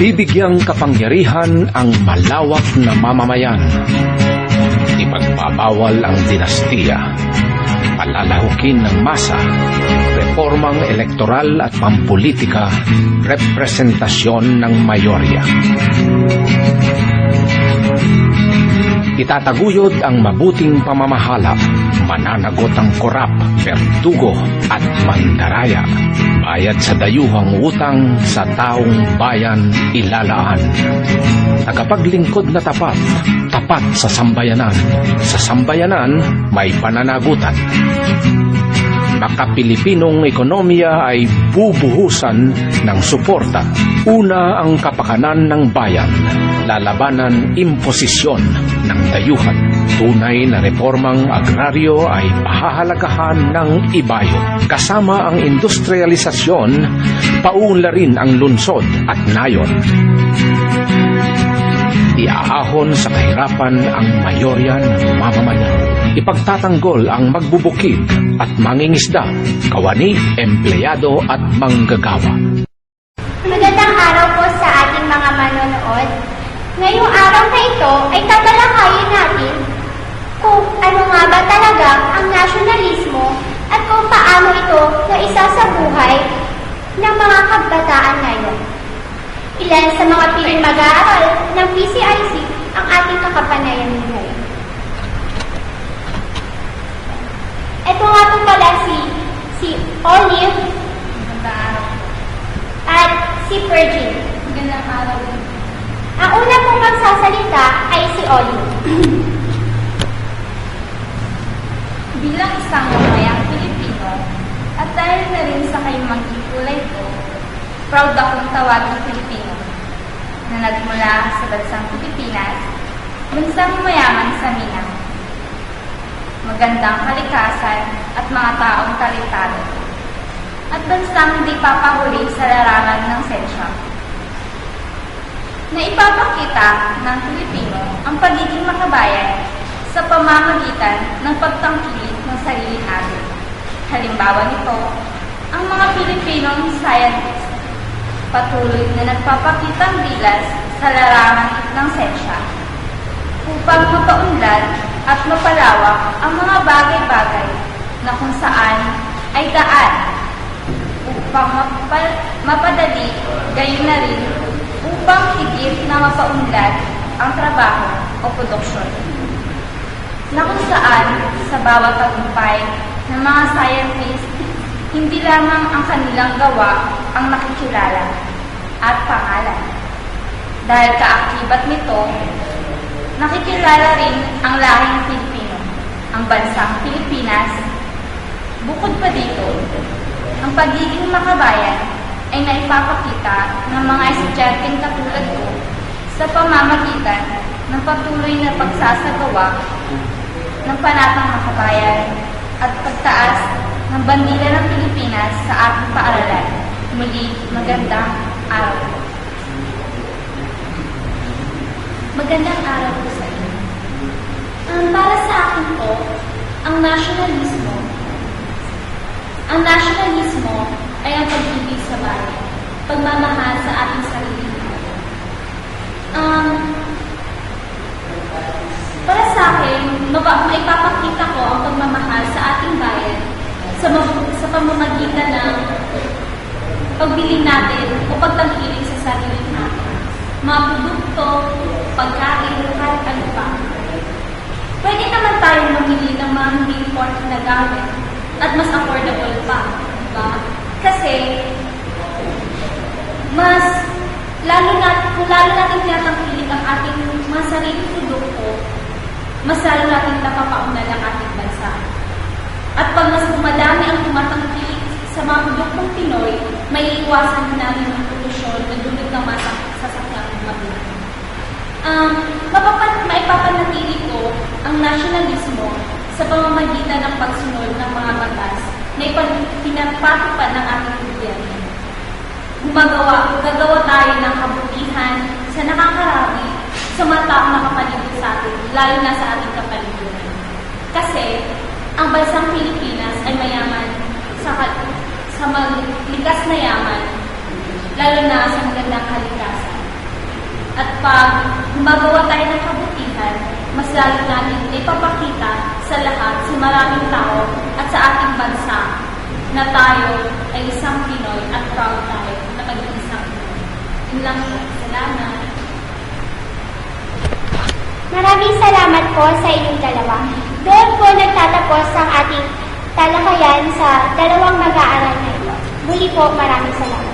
Bibigyang kapangyarihan ang malawak na mamamayan. Ipagbabawal ang dinastiya. Palalahukin ng masa. Reformang elektoral at pampolitika. Representasyon ng mayorya. Itataguyod ang mabuting pamamahala, mananagot ang korap, berdugo at mandaraya. Bayad sa dayuhang utang sa taong bayan ilalaan. Tagapaglingkod na tapat, tapat sa sambayanan. Sa sambayanan, may pananagutan. Makapilipinong ekonomiya ay bubuhusan ng suporta. Una ang kapakanan ng bayan, lalabanan imposisyon ng dayuhan. Tunay na reformang agraryo ay pahahalagahan ng ibayo. Kasama ang industrialisasyon, paunlarin ang lunsod at nayon. Iaahon sa kahirapan ang mayorya ng mamamayan. Ipagtatanggol ang magbubukid at mangingisda, kawani, empleyado at manggagawa. Magandang araw po sa ating mga manonood. Ngayong araw na ito ay tatalakayin natin kung ano nga ba talaga ang nasyonalismo at kung paano ito na isa sa buhay ng mga kabataan ngayon. Ilan sa mga piling mag-aaral ng PCIC ang ating kakapanayan ngayon. Ito nga po pala si, si Olive at si Virgin. Magandang araw. Ang una pong magsasalita ay si Olive. Bilang isang mamayang Pilipino at dahil na rin sa kayumang kulay ko, proud akong tawagin Pilipino na nagmula sa bansang Pilipinas, bansang mayaman sa Minang. Magandang kalikasan at mga taong talentado. At bansang hindi papahuli sa larangan ng sensya. Na ipapakita ng Pilipino ang pagiging makabayan sa pamamagitan ng pagtangkilik ng sarili natin. Halimbawa nito, ang mga Pilipinong scientists patuloy na nagpapakitang bilas sa larangan ng sensya. Upang mapaunlad at mapalawak ang mga bagay-bagay na kung saan ay daan upang mapal- mapadali gayon na rin upang higit na mapaunlad ang trabaho o produksyon. Na kung saan sa bawat tagumpay ng mga scientists, hindi lamang ang kanilang gawa ang nakikilala at pangalan. Dahil kaakibat nito, nakikilala rin ang lahing Pilipino, ang bansang Pilipinas. Bukod pa dito, ang pagiging makabayan ay naipapakita ng mga estudyanteng katulad ko sa pamamagitan ng patuloy na pagsasagawa ng panatang makabayan at pagtaas ng bandila ng Pilipinas sa ating paaralan. Muli, magandang araw po. Magandang araw po sa inyo. Um, para sa akin po, ang nationalismo, ang nationalismo ay ang pag-ibig sa bayan, pagmamahal sa ating sarili. Um, para sa akin, maipapakita ko ang pagmamahal sa ating bayan sa, mag- sa pamamagitan ng pagbili natin o pagtangkilik sa sarili natin. Mga produkto, pagkain, kahit ano pa. Pwede naman tayong mamili ng mga hindi important na gamit at mas affordable pa. Diba? Kasi, mas lalo na, kung lalo natin tinatangkilik ang ating mga sariling produkto, mas lalo natin napapaunal ang ating bansa. At pag mas dumadami ang tumatangkilik sa mga produktong Pinoy, may iwasan din natin ang polusyon na dulot ng mga sasakyang mabilang. Um, mapapan, maipapanatili ko ang nationalismo sa pamamagitan ng pagsunod ng mga batas na pinapatupad ng ating gobyerno. Gumagawa, gagawa tayo ng kabutihan sa nakakarami sa mga taong nakapaligid sa atin, lalo na sa ating kapaligiran. Kasi, ang bansang Pilipinas ay mayaman sa, sa maglikas na yaman, lalo na sa magandang kalikasan. At pag gumagawa tayo ng kabutihan, mas lalo natin ipapakita sa lahat, sa maraming tao at sa ating bansa na tayo ay isang Pinoy at proud tayo na maging isang Pinoy. Yun lang. Salamat. Maraming salamat po sa inyong dalawa. Doon po nagtatapos ang ating talakayan sa dalawang mag-aaral. Muli po, maraming salamat.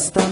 Basta